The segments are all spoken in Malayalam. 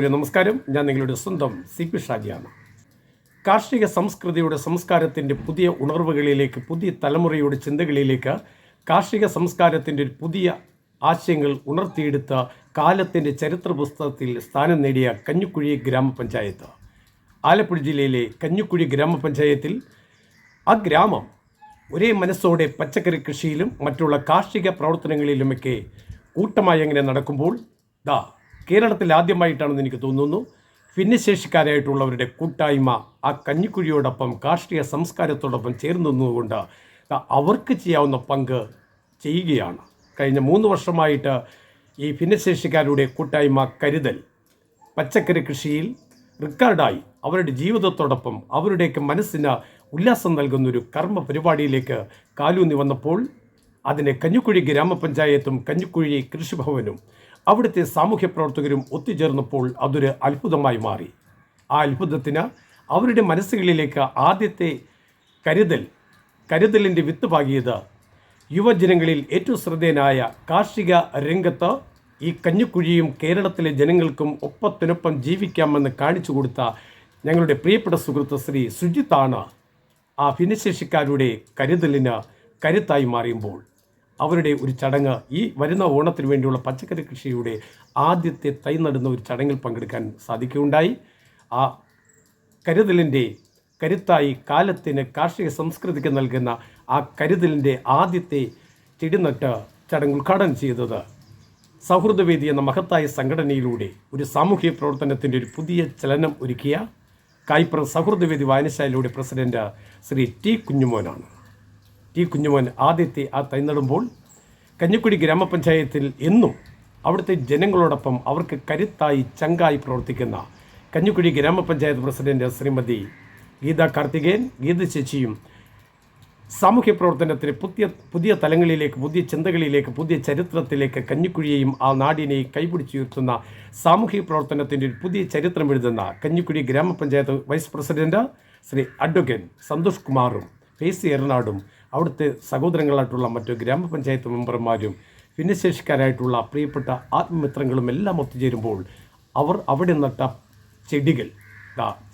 പ്രിയപ്പെട്ടവരെ നമസ്കാരം. ഞാൻ നിങ്ങളുടെ സ്വന്തം സി പി ഷാജിയാണ്. കാർഷിക സംസ്കൃതിയുടെ സംസ്കാരത്തിന്റെ പുതിയ ഉണർവുകളിലേക്ക് പുതിയ തലമുറയുടെ ചിന്തകളിലേക്ക് കാർഷിക സംസ്കാരത്തിന്റെ ഒരു പുതിയ ആശയങ്ങൾ ഉണർത്തിയെടുത്ത കാലത്തിന്റെ ചരിത്ര പുസ്തകത്തിൽ സ്ഥാനം നേടിയ കഞ്ഞിക്കുഴി ഗ്രാമപഞ്ചായത്ത്. ആലപ്പുഴ ജില്ലയിലെ കഞ്ഞിക്കുഴി ഗ്രാമപഞ്ചായത്തിൽ ആ ഗ്രാമം ഒരേ മനസ്സോടെ പച്ചക്കറി കൃഷിയിലും മറ്റുള്ള കാർഷിക പ്രവർത്തനങ്ങളിലുമൊക്കെ കൂട്ടമായി എങ്ങനെ നടക്കുമ്പോൾ ദാ കേരളത്തിൽ ആദ്യമായിട്ടാണെന്ന് എനിക്ക് തോന്നുന്നു. ഭിന്നശേഷിക്കാരായിട്ടുള്ളവരുടെ കൂട്ടായ്മ ആ കഞ്ഞിക്കുഴിയോടൊപ്പം കാർഷിക സംസ്കാരത്തോടൊപ്പം ചേർന്ന് നിന്നുകൊണ്ട് അവർക്ക് ചെയ്യാവുന്ന പങ്ക് ചെയ്യുകയാണ്. കഴിഞ്ഞ മൂന്ന് വർഷമായിട്ട് ഈ ഭിന്നശേഷിക്കാരുടെ കൂട്ടായ്മ കരുതൽ പച്ചക്കറി കൃഷിയിൽ റിക്കാർഡായി അവരുടെ ജീവിതത്തോടൊപ്പം അവരുടെയൊക്കെ മനസ്സിന് ഉല്ലാസം നൽകുന്ന ഒരു കർമ്മ പരിപാടിയിലേക്ക് കാലൂന്നി വന്നപ്പോൾ അതിനെ കഞ്ഞിക്കുഴി ഗ്രാമപഞ്ചായത്തും കഞ്ഞിക്കുഴി കൃഷിഭവനും അവിടുത്തെ സാമൂഹ്യ പ്രവർത്തകരും ഒത്തുചേർന്നപ്പോൾ അതൊരു അത്ഭുതമായി മാറി. ആ അത്ഭുതത്തിന് അവരുടെ മനസ്സുകളിലേക്ക് ആദ്യത്തെ കരുതൽ കരുതലിന്റെ വിത്ത് പാകിയത് യുവജനങ്ങളിൽ ഏറ്റവും ശ്രദ്ധേയനായ കാർഷിക രംഗത്ത് ഈ കഞ്ഞിക്കുഴിയും കേരളത്തിലെ ജനങ്ങൾക്കും ഒപ്പത്തിനൊപ്പം ജീവിക്കാമെന്ന് കാണിച്ചു കൊടുത്ത ഞങ്ങളുടെ പ്രിയപ്പെട്ട സുഹൃത്ത് ശ്രീ സുജിത്താണ് ആ ഭിന്നശേഷിക്കാരുടെ കരുതലിന് കരുത്തായി മാറിയുമ്പോൾ. അവരുടെ ഒരു ചടങ്ങ്. ഈ വരുന്ന ഓണത്തിന് വേണ്ടിയുള്ള പച്ചക്കറി കൃഷിയുടെ ആദ്യത്തെ തൈ നടുന്ന ഒരു ചടങ്ങിൽ പങ്കെടുക്കാൻ സാധിക്കുകയുണ്ടായി. ആ കരുതലിന്റെ കരുത്തായി കാലത്തിന് കാർഷിക സംസ്കൃതിക്ക് നൽകുന്ന ആ കരുതലിന്റെ ആദ്യത്തെ ചെടിനട്ട് ചടങ്ങ് ഉദ്ഘാടനം ചെയ്തത് സൗഹൃദവേദി എന്ന മഹത്തായ സംഘടനയിലൂടെ ഒരു സാമൂഹ്യ പ്രവർത്തനത്തിന്റെ ഒരു പുതിയ ചലനം ഒരുക്കിയ കായ്പ്ര സൗഹൃദവേദി വായനശാലയുടെ പ്രസിഡന്റ് ശ്രീ ടി കുഞ്ഞുമോനാണ്. ടി കുഞ്ഞുമോൻ ആദ്യത്തെ ആ തൈ നടുമ്പോൾ കഞ്ഞിക്കുടി ഗ്രാമപഞ്ചായത്തിൽ എന്നും അവിടുത്തെ ജനങ്ങളോടൊപ്പം അവർക്ക് കരുത്തായി ചങ്കായി പ്രവർത്തിക്കുന്ന കഞ്ഞിക്കുടി ഗ്രാമപഞ്ചായത്ത് പ്രസിഡന്റ് ശ്രീമതി ഗീത കാർത്തികേയൻ ഗീത ചേച്ചിയും സാമൂഹ്യ പ്രവർത്തനത്തിന് പുതിയ പുതിയ തലങ്ങളിലേക്ക് പുതിയ ചിന്തകളിലേക്ക് പുതിയ ചരിത്രത്തിലേക്ക് കഞ്ഞിക്കുഴിയെയും ആ നാടിനെയും കൈപിടിച്ചുയർത്തുന്ന സാമൂഹ്യ പ്രവർത്തനത്തിന്റെ ഒരു പുതിയ ചരിത്രം എഴുതുന്ന Kanjikkuzhi grama panchayat vice president Shri advocate Santhosh കുമാറും ഫേസി എറനാടും അവിടുത്തെ സഹോദരങ്ങളായിട്ടുള്ള മറ്റു ഗ്രാമപഞ്ചായത്ത് മെമ്പർമാരും ഭിന്നശേഷിക്കാരായിട്ടുള്ള പ്രിയപ്പെട്ട ആത്മമിത്രങ്ങളും എല്ലാം ഒത്തുചേരുമ്പോൾ അവർ അവിടെ നട്ട ചെടികൾ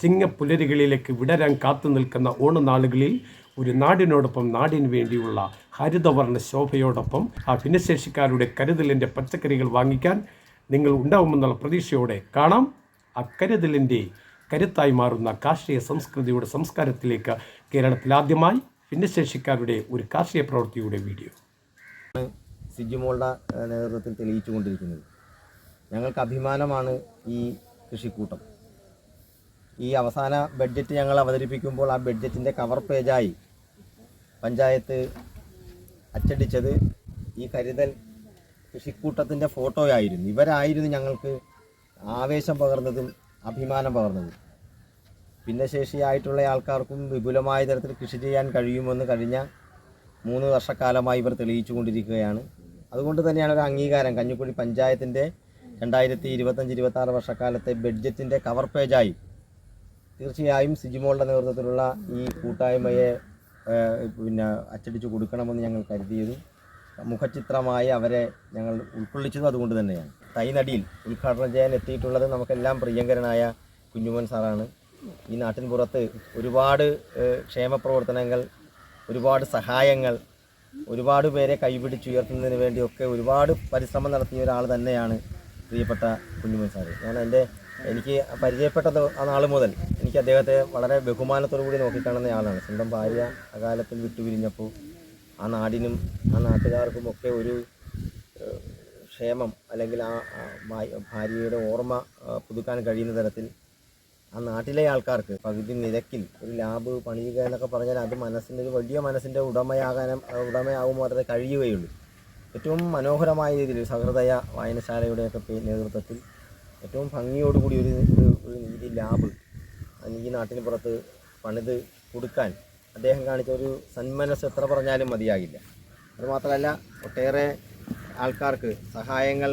ചിങ്ങപ്പുലരികളിലേക്ക് വിടരാൻ കാത്തു നിൽക്കുന്ന ഓണനാളുകളിൽ ഒരു നാടിനോടൊപ്പം നാടിന് വേണ്ടിയുള്ള ഹരിതവർണ ശോഭയോടൊപ്പം ആ ഭിന്നശേഷിക്കാരുടെ കരുതലിന്റെ പച്ചക്കറികൾ വാങ്ങിക്കാൻ നിങ്ങൾ ഉണ്ടാവുമെന്നുള്ള പ്രതീക്ഷയോടെ കാണാം. ആ കരുതലിന്റെ കരുത്തായി മാറുന്ന കാർഷിക സംസ്കൃതിയുടെ സംസ്കാരത്തിലേക്ക് കേരളത്തിൽ ആദ്യമായി ഭിന്നശേഷിക്കാരുടെ ഒരു കാർഷിക പ്രവൃത്തിയുടെ വീഡിയോ. സിജിമോളുടെ നേതൃത്വത്തിൽ തെളിയിച്ചുകൊണ്ടിരിക്കുന്നത്. ഞങ്ങൾക്ക് അഭിമാനമാണ് ഈ കൃഷിക്കൂട്ടം. ഈ അവസാന ബഡ്ജറ്റ് ഞങ്ങൾ അവതരിപ്പിക്കുമ്പോൾ ആ ബഡ്ജറ്റിന്റെ കവർ പേജായി പഞ്ചായത്ത് അച്ചടിച്ചത് ഈ കരുതൽ കൃഷിക്കൂട്ടത്തിന്റെ ഫോട്ടോയായിരുന്നു. ഇവരായിരുന്നു ഞങ്ങൾക്ക് ആവേശം പകർന്നതും അഭിമാനം പകർന്നതും. ഭിന്നശേഷിയായിട്ടുള്ള ആൾക്കാർക്കും വിപുലമായ തരത്തിൽ കൃഷി ചെയ്യാൻ കഴിയുമെന്ന് കഴിഞ്ഞ മൂന്ന് വർഷക്കാലമായി ഇവർ തെളിയിച്ചു കൊണ്ടിരിക്കുകയാണ് അതുകൊണ്ട് തന്നെയാണ് ഒരു അംഗീകാരം. കഞ്ഞിക്കുഴി പഞ്ചായത്തിന്റെ രണ്ടായിരത്തി ഇരുപത്തഞ്ച് ഇരുപത്തി ആറ് വർഷക്കാലത്തെ ബഡ്ജറ്റിന്റെ കവർ പേജായി. തീർച്ചയായും സിജിമോളുടെ നേതൃത്വത്തിലുള്ള ഈ കൂട്ടായ്മയെ പിന്നെ അച്ചടിച്ചു കൊടുക്കണമെന്ന് ഞങ്ങൾ കരുതിയതും. മുഖചിത്രമായി അവരെ ഞങ്ങൾ ഉൾക്കൊള്ളിച്ചതും അതുകൊണ്ട് തന്നെയാണ്. തൈനടിയിൽ ഉദ്ഘാടനം ചെയ്യാൻ എത്തിയിട്ടുള്ളത് നമുക്കെല്ലാം പ്രിയങ്കരനായ കുഞ്ഞുമോൻ സാറാണ്. ഈ നാട്ടിൻ പുറത്ത് ഒരുപാട് ക്ഷേമ പ്രവർത്തനങ്ങൾ ഒരുപാട് സഹായങ്ങൾ ഒരുപാട് പേരെ കൈപിടിച്ചുയർത്തുന്നതിന് വേണ്ടിയൊക്കെ ഒരുപാട് പരിശ്രമം നടത്തിയ ഒരാൾ തന്നെയാണ് പ്രിയപ്പെട്ട കുഞ്ഞുമൻ സാറ്. ഞാൻ എന്റെ എനിക്ക് പരിചയപ്പെട്ട ആ നാൾ മുതൽ എനിക്ക് അദ്ദേഹത്തെ വളരെ ബഹുമാനത്തോടു കൂടി നോക്കിക്കാണുന്ന ആളാണ്. സ്വന്തം ഭാര്യ അകാലത്തിൽ വിട്ടുപിരിഞ്ഞപ്പോൾ ആ നാടിനും ആ നാട്ടുകാർക്കും ഒക്കെ ഒരു ക്ഷേമം അല്ലെങ്കിൽ ആ ഭാര്യയുടെ ഓർമ്മ പുതുക്കാൻ കഴിയുന്ന തരത്തിൽ ആ നാട്ടിലെ ആൾക്കാർക്ക് പകുതി നിരക്കിൽ ഒരു ലാബ് പണിയുക എന്നൊക്കെ പറഞ്ഞാൽ അത് മനസ്സിന്റെ ഒരു വലിയ മനസ്സിന്റെ ഉടമയാകാനും ഉടമയാകുമ്പോൾ അത് കഴിയുകയുള്ളൂ. ഏറ്റവും മനോഹരമായ രീതിയിൽ സഹൃദയ വായനശാലയുടെയൊക്കെ നേതൃത്വത്തിൽ ഏറ്റവും ഭംഗിയോടുകൂടി ഒരു ഒരു നീതി ലാബ് ഈ നാട്ടിന് പുറത്ത് പണിത് കൊടുക്കാൻ അദ്ദേഹം കാണിച്ച ഒരു സന്മനസ് എത്ര പറഞ്ഞാലും മതിയാകില്ല. അതുമാത്രമല്ല ഒട്ടേറെ ആൾക്കാർക്ക് സഹായങ്ങൾ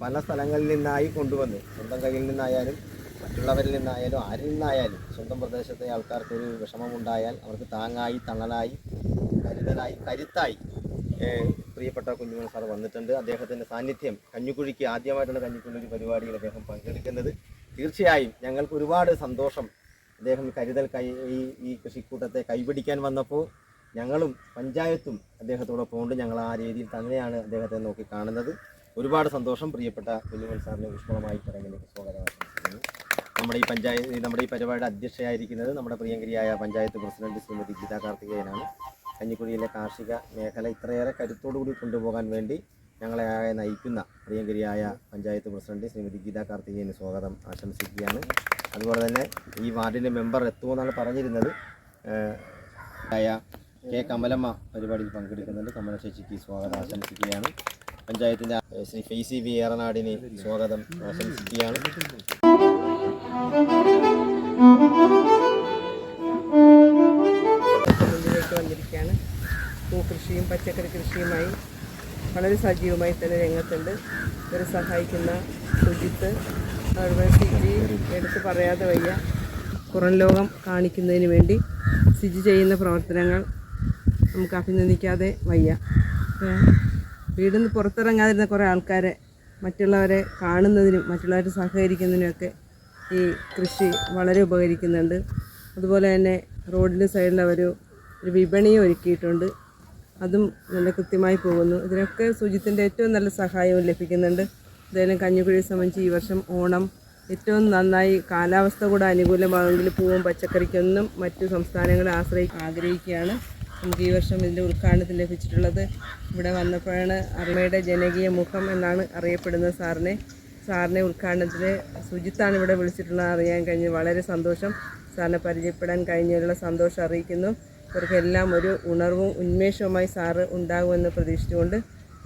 പല സ്ഥലങ്ങളിൽ നിന്നായി കൊണ്ടുവന്ന് സ്വന്തം കയ്യിൽ നിന്നായാലും മറ്റുള്ളവരിൽ നിന്നായാലും ആരിൽ നിന്നായാലും സ്വന്തം പ്രദേശത്തെ ആൾക്കാർക്ക് ഒരു വിഷമമുണ്ടായാൽ അവർക്ക് താങ്ങായി തണലായി കരുതലായി കരുത്തായി പ്രിയപ്പെട്ട കുഞ്ഞുമോൻ സാർ വന്നിട്ടുണ്ട്. അദ്ദേഹത്തിന്റെ സാന്നിധ്യം കഞ്ഞിക്കുഴിക്ക് ആദ്യമായിട്ടുള്ള കഞ്ഞിക്കുഴി പരിപാടിയിൽ അദ്ദേഹം പങ്കെടുക്കുന്നത്. തീർച്ചയായും ഞങ്ങൾക്ക് ഒരുപാട് സന്തോഷം അദ്ദേഹം കരുതൽ കൈ ഈ ഈ കൃഷിക്കൂട്ടത്തെ കൈപിടിക്കാൻ വന്നപ്പോൾ ഞങ്ങളും പഞ്ചായത്തും അദ്ദേഹത്തോടൊപ്പം ഉണ്ട്. ഞങ്ങൾ ആ രീതിയിൽ തന്നെയാണ് അദ്ദേഹത്തെ നോക്കി കാണുന്നത്. ഒരുപാട് സന്തോഷം പ്രിയപ്പെട്ട കുഞ്ഞുമോൻ സാറിനെ ഊഷ്മളമായി ചടങ്ങിലേക്ക് സ്വാഗതം. നമ്മുടെ ഈ പഞ്ചായത്ത് നമ്മുടെ ഈ പരിപാടിയുടെ അധ്യക്ഷയായിരിക്കുന്നത് നമ്മുടെ പ്രിയങ്കരിയായ പഞ്ചായത്ത് പ്രസിഡന്റ് ശ്രീമതി ഗീതാ കാർത്തികേയനാണ്. കഞ്ഞിക്കുഴിയിലെ കാർഷിക മേഖല ഇത്രയേറെ കരുത്തോടുകൂടി കൊണ്ടുപോകാൻ വേണ്ടി ഞങ്ങളെ നയിക്കുന്ന പ്രിയങ്കരിയായ പഞ്ചായത്ത് പ്രസിഡന്റ് ശ്രീമതി ഗീതാ കാർത്തികേയന് സ്വാഗതം ആശംസിക്കുകയാണ്. അതുപോലെ തന്നെ ഈ വാർഡിന്റെ മെമ്പർ എത്തുമെന്നാണ് പറഞ്ഞിരുന്നത്. ആയ കെ കമലമ്മ പരിപാടിയിൽ പങ്കെടുക്കുന്നുണ്ട്. കമല ചേച്ചിക്ക് സ്വാഗതം ആശംസിക്കുകയാണ്. പഞ്ചായത്തിന്റെ ശ്രീ ഫെയ്സി വി ഏറനാടിന് സ്വാഗതം ആശംസിക്കുകയാണ്. മുന്നിലേക്ക് വന്നിരിക്കുകയാണ്. പൂക്കൃഷിയും പച്ചക്കറി കൃഷിയുമായി വളരെ സജീവമായി തന്നെ രംഗത്തുണ്ട്. ഇവരെ സഹായിക്കുന്ന സുജിത്ത് അതുപോലെ സിജി എടുത്ത് പറയാതെ വയ്യ. പുറം ലോകം കാണിക്കുന്നതിന് വേണ്ടി സിജി ചെയ്യുന്ന പ്രവർത്തനങ്ങൾ നമുക്ക് അഭിനന്ദിക്കാതെ വയ്യ. വീടിന്ന് പുറത്തിറങ്ങാതിരുന്ന കുറേ ആൾക്കാരെ മറ്റുള്ളവരെ കാണുന്നതിനും മറ്റുള്ളവരെ സഹകരിക്കുന്നതിനുമൊക്കെ ഈ കൃഷി വളരെ ഉപകരിക്കുന്നുണ്ട്. അതുപോലെ തന്നെ റോഡിന്റെ സൈഡിൽ അവർ ഒരു വിപണിയും ഒരുക്കിയിട്ടുണ്ട്. അതും നല്ല കൃത്യമായി പോകുന്നു. ഇതിനൊക്കെ സുജിത്തിന്റെ ഏറ്റവും നല്ല സഹായവും ലഭിക്കുന്നുണ്ട്. എന്തായാലും കഞ്ഞിക്കുഴിയെ സംബന്ധിച്ച് ഈ വർഷം ഓണം ഏറ്റവും നന്നായി കാലാവസ്ഥ കൂടെ അനുകൂലമാണെങ്കിൽ പൂവും പച്ചക്കറിക്കൊന്നും മറ്റു സംസ്ഥാനങ്ങളെ ആശ്രയി ആഗ്രഹിക്കുകയാണ്. നമുക്ക് ഈ വർഷം ഇതിന്റെ ഉദ്ഘാടനത്തിൽ ലഭിച്ചിട്ടുള്ളത് ഇവിടെ വന്നപ്പോഴാണ് അമ്മയുടെ ജനകീയ മുഖം എന്നാണ് അറിയപ്പെടുന്നത് സാറിനെ. സാറിനെ ഉദ്ഘാടനത്തിന് സുജിത്താണ് ഇവിടെ വിളിച്ചിട്ടുള്ളത്. അറിയാൻ കഴിഞ്ഞ് വളരെ സന്തോഷം. സാറിനെ പരിചയപ്പെടാൻ കഴിഞ്ഞതിലുള്ള സന്തോഷം അറിയിക്കുന്നു. ഇവർക്കെല്ലാം ഒരു ഉണർവും ഉന്മേഷവുമായി സാറ് ഉണ്ടാകുമെന്ന് പ്രതീക്ഷിച്ചുകൊണ്ട്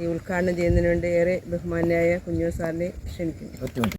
ഈ ഉദ്ഘാടനം ചെയ്യുന്നതിന് വേണ്ടി ഏറെ ബഹുമാന്യായ കുഞ്ഞു സാറിനെ ക്ഷണിക്കുന്നു.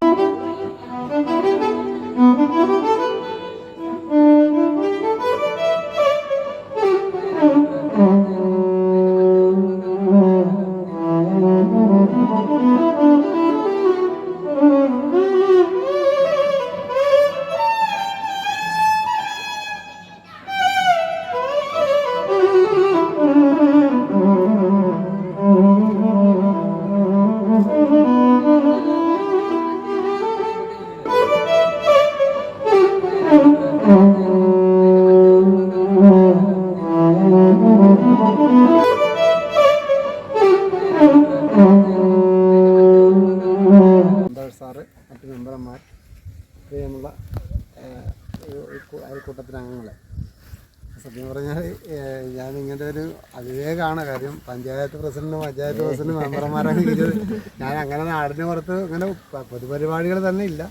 അങ്ങനെ നാടിന് പുറത്ത് ഇങ്ങനെ പൊതുപരിപാടികൾ തന്നെ ഇല്ല.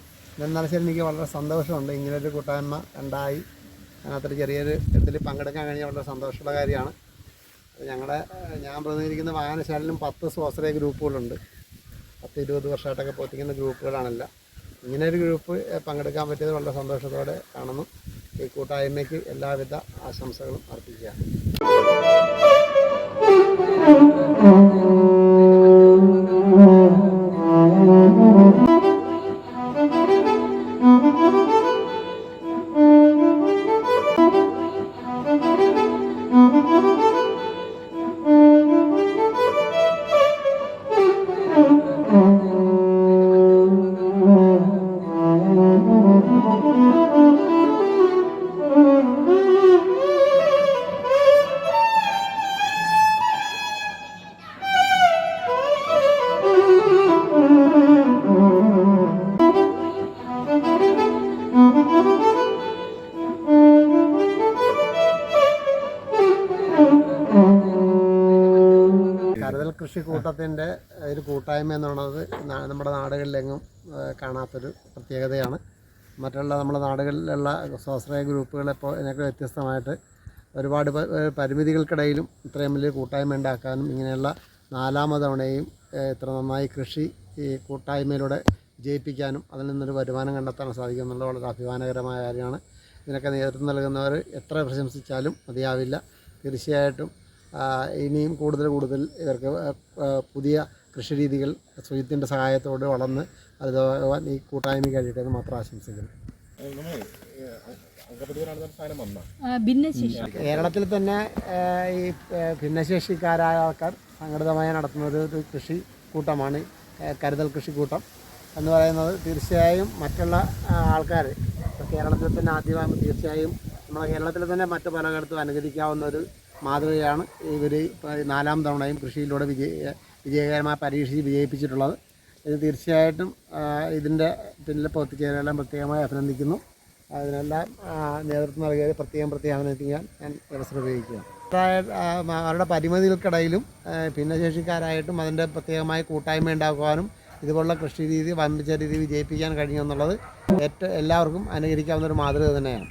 എന്നാലും ശരി എനിക്ക് വളരെ സന്തോഷമുണ്ട്. ഇങ്ങനൊരു കൂട്ടായ്മ ഉണ്ടായി. അതിനകത്തൊരു ചെറിയൊരു ഇടത്തിൽ പങ്കെടുക്കാൻ കഴിഞ്ഞ വളരെ സന്തോഷമുള്ള കാര്യമാണ്. ഞങ്ങളുടെ ഞാൻ പ്രതിനിധിക്കുന്ന വായനശാലയിലും പത്ത് സ്വാശ്രയ ഗ്രൂപ്പുകളുണ്ട്. പത്ത് ഇരുപത് വർഷമായിട്ടൊക്കെ പ്രവർത്തിക്കുന്ന ഗ്രൂപ്പുകളാണെല്ലാം. ഇങ്ങനെ ഗ്രൂപ്പ് പങ്കെടുക്കാൻ പറ്റിയത് വളരെ സന്തോഷത്തോടെ കാണുന്നു. ഈ കൂട്ടായ്മയ്ക്ക് എല്ലാവിധ ആശംസകളും അർപ്പിക്കുകയാണ്. കൃഷി കൂട്ടത്തിന്റെ ഒരു കൂട്ടായ്മ എന്നുള്ളത് നമ്മുടെ നാടുകളിലെങ്ങും കാണാത്തൊരു പ്രത്യേകതയാണ്. മറ്റുള്ള നമ്മുടെ നാടുകളിലുള്ള സ്വാശ്രയ ഗ്രൂപ്പുകളെപ്പോൾ ഇതിനൊക്കെ വ്യത്യസ്തമായിട്ട് ഒരുപാട് പരിമിതികൾക്കിടയിലും ഇത്രയും വലിയ കൂട്ടായ്മ ഉണ്ടാക്കാനും ഇങ്ങനെയുള്ള നാലാമത് തവണയും ഇത്ര നന്നായി കൃഷി ഈ കൂട്ടായ്മയിലൂടെ ജയിപ്പിക്കാനും അതിൽ നിന്നൊരു വരുമാനം കണ്ടെത്താൻ സാധിക്കും എന്നുള്ളത് വളരെ അഭിമാനകരമായ കാര്യമാണ്. ഇതിനൊക്കെ നേതൃത്വം നൽകുന്നവർ എത്ര പ്രശംസിച്ചാലും മതിയാവില്ല. തീർച്ചയായിട്ടും ഇനിയും കൂടുതൽ കൂടുതൽ ഇവർക്ക് പുതിയ കൃഷി രീതികൾ സുജിത്തിന്റെ സഹായത്തോടെ വളർന്ന് അത് ഈ കൂട്ടായ്മ കഴിയട്ടെ എന്ന് മാത്രം ആശംസിക്കുന്നു. കേരളത്തിൽ തന്നെ ഈ ഭിന്നശേഷിക്കാരായ ആൾക്കാർ സംഘടിതമായി നടത്തുന്ന ഒരു കൃഷി കൂട്ടമാണ് കരുതൽ കൃഷിക്കൂട്ടം എന്ന് പറയുന്നത്. തീർച്ചയായും മറ്റുള്ള ആൾക്കാർ കേരളത്തിൽ തന്നെ ആദ്യമായി തീർച്ചയായും നമ്മുടെ കേരളത്തിൽ തന്നെ മറ്റു പലയിടത്തും അനുകരിക്കാവുന്ന ഒരു മാതൃകയാണ് ഇവർ നാലാം തവണയും കൃഷിയിലൂടെ വിജയ വിജയകരമായി പരീക്ഷിച്ച് വിജയിപ്പിച്ചിട്ടുള്ളത്. ഇത് തീർച്ചയായിട്ടും ഇതിന്റെ പിന്നിൽ ഒത്തുചേരലെല്ലാം പ്രത്യേകമായി അഭിനന്ദിക്കുന്നു. അതിനെല്ലാം നേതൃത്വം നൽകിയത് പ്രത്യേകം പ്രത്യേകം അഭിനന്ദിക്കാൻ ഞാൻ അവസരം ഉപയോഗിക്കുക അവരുടെ പരിമിതികൾക്കിടയിലും ഭിന്നശേഷിക്കാരായിട്ടും അതിന്റെ പ്രത്യേകമായ കൂട്ടായ്മ ഉണ്ടാക്കുവാനും ഇതുപോലുള്ള കൃഷി രീതി വമ്പിച്ച രീതി വിജയിപ്പിക്കാൻ കഴിഞ്ഞു എന്നുള്ളത് ഏറ്റവും എല്ലാവർക്കും അനുകരിക്കാവുന്ന ഒരു മാതൃക തന്നെയാണ്.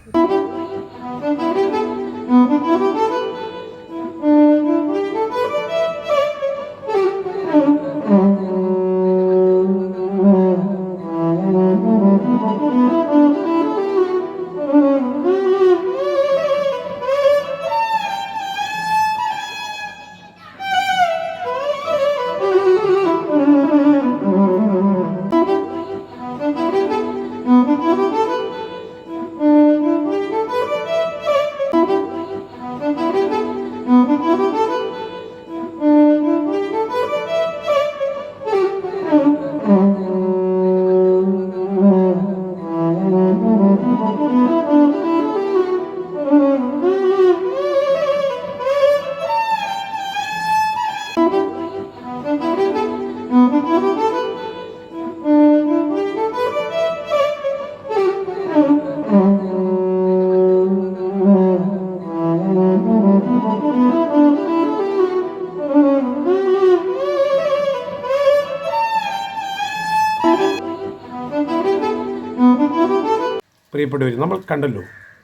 പ്രിയപ്പെട്ടവർ നമ്മൾ കണ്ടല്ലോ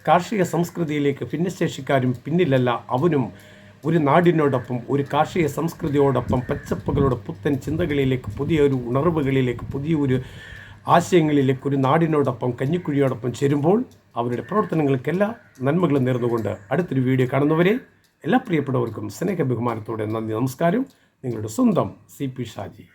കാർഷിക സംസ്കൃതിയിലേക്ക് ഭിന്നശേഷിക്കാരും പിന്നിലല്ല അവനും. ഒരു നാടിനോടൊപ്പം ഒരു കാർഷിക സംസ്കൃതിയോടൊപ്പം പച്ചപ്പുകളുടെ പുത്തൻ ചിന്തകളിലേക്ക് പുതിയൊരു ഉണർവുകളിലേക്ക് പുതിയൊരു ആശയങ്ങളിലേക്ക് ഒരു നാടിനോടൊപ്പം കഞ്ഞിക്കുഴിയോടൊപ്പം ചേരുമ്പോൾ അവരുടെ പ്രവർത്തനങ്ങൾക്കെല്ലാ നന്മകളും നേർന്നുകൊണ്ട് അടുത്തൊരു വീഡിയോ കാണുന്നവരെ എല്ലാ പ്രിയപ്പെട്ടവർക്കും സ്നേഹ ബഹുമാനത്തോടെ നന്ദി നമസ്കാരം. നിങ്ങളുടെ സ്വന്തം സി പി ഷാജി.